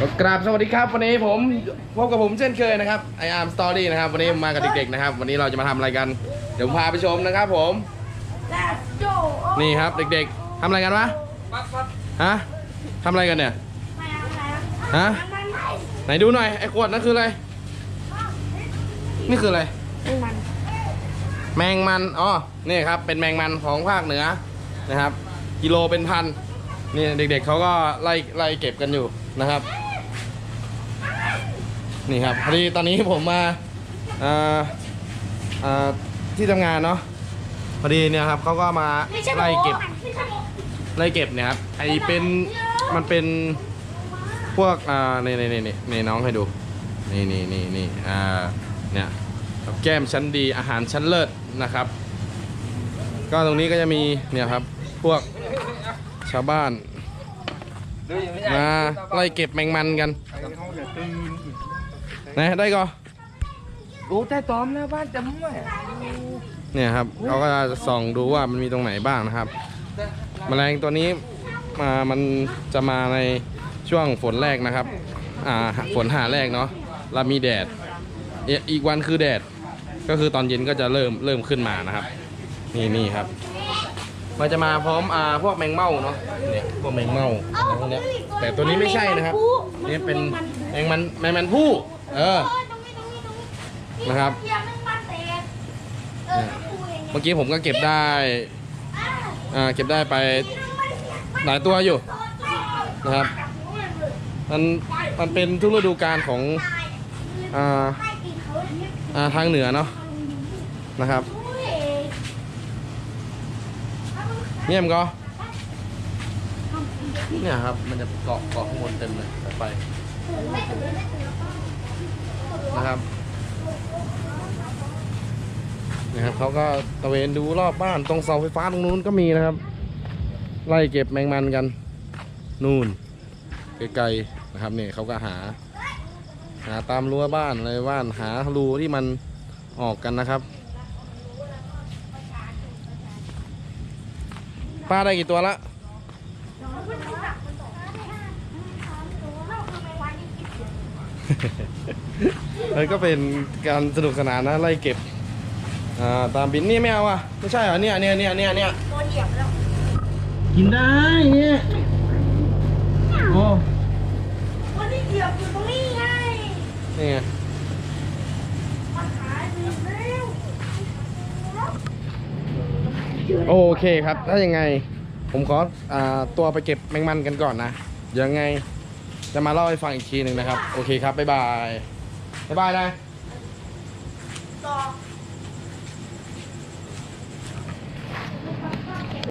กราบสวัสดีครับวันนี้ผมพบกับผมเช่นเคยนะครับไออาร์มสตอรี่นะครับวันนี้มากับเด็กๆนะครับ วันนี้เราจะมาทำอะไรกัน เดี๋ยวผมพาไปชมนะครับผม Let's go นี่ครับเด็กๆทำอะไรกันวะฮะทำอะไรกันเนี่ยไม่เอาไม่เอาฮะมันไม่ไหนดูหน่อยไอ้ขวดนั่นคืออะไรนี่คืออะไรไม่มันแมงมันอ๋อนี่ครับเป็นแมงมันของภาคเหนือนะครับ กิโลเป็นพันนี่เด็กๆเขาก็ไล่ไล่เก็บกันอยู่นะครับ นี่ครับพอดีตอนนี้ผมมาอ่าอ่าที่ทำงานเนาะพอดีเนี่ยครับเขาก็มาไม่ใช่ไล่เก็บไม่ใช่โมไล่เก็บเนี่ยครับไอเป็นมันเป็นพวกอ่านี่นี่นี่นี่นี่น้องให้ดูนี่นี่นี่นี่อ่าเนี่ยกับแก้มชั้นดีอาหารชั้นเลิศนะครับ ก็ตรงนี้ก็จะมีเนี่ยครับพวกชาวบ้านมาไล่เก็บแมงมันกัน นะได้ก็โอ้แต่ตอมแล้วบ้านจำไม่เนี่ยครับเขาก็จะส่องดูว่ามันมีตรงไหนบ้างนะครับ แมลงตัวนี้มามันจะมาในช่วงฝนแรกนะครับ อ่าฝนหาแรกเนาะแล้วมีแดดอีอีกวันคือแดด ก็คือตอนเย็นก็จะเริ่มเริ่มขึ้นมานะครับ นี่นี่ครับ มันจะมาพร้อมอ่าพวกแมงเม่าเนาะ เนี่ยพวกแมงเม่าอะไรพวกเนี้ยแต่ตัวนี้ไม่ใช่นะครับ นี่เป็นแมงมันแมงมันผู้ เออเออตรงนี้ตรงนี้ตรงนี้นะครับเยี่ยมมันมันเตะเออต้องดูเองเมื่อกี้ผมก็เก็บได้ อ่าอ่า เก็บได้ไปหลายตัวอยู่นะครับ มันมันเป็นทุกฤดูกาลของ อ่าใต้ตีนเขาเนี่ยอ่า ทางเหนือเนาะ นะครับโอ้ยเนี่ยมันก็เนี่ยครับ มันจะเกาะเกาะข้างบนเต็มเลยสายไฟไม่ตื่ นะครับนะครับเขาก็ตะเวนดูรอบบ้านตรงเสาไฟฟ้าตรงนู้นก็มีนะครับ ไล่เก็บแมงมันกัน นู่นไกลๆนะครับเนี่ยเขาก็หา หาตามรั้วบ้านอะไรบ้านหารูที่มันออกกันนะครับป้าได้กี่ตัวละ มันก็เป็นการสนุกสนานนะไล่เก็บอ่าตามบินนี่ไม่เอาอะไม่ใช่เหรอเนี่ยเนี่ยเนี่ยเนี่ยเนี่ยโดนเหยียบแล้วกินได้เนี่ยโอ้วันนี้เหยียบอยู่ตรงนี้ไงนี่ไงมันหายไปแล้วโอเคครับ ถ้ายังไง ผมขออ่าตัวไปเก็บแมงมันกันก่อนนะยังไง จะมาเล่าให้ฟังอีกทีหนึ่งนะครับ โอเคครับ บ๊ายบาย บ๊ายบายนะ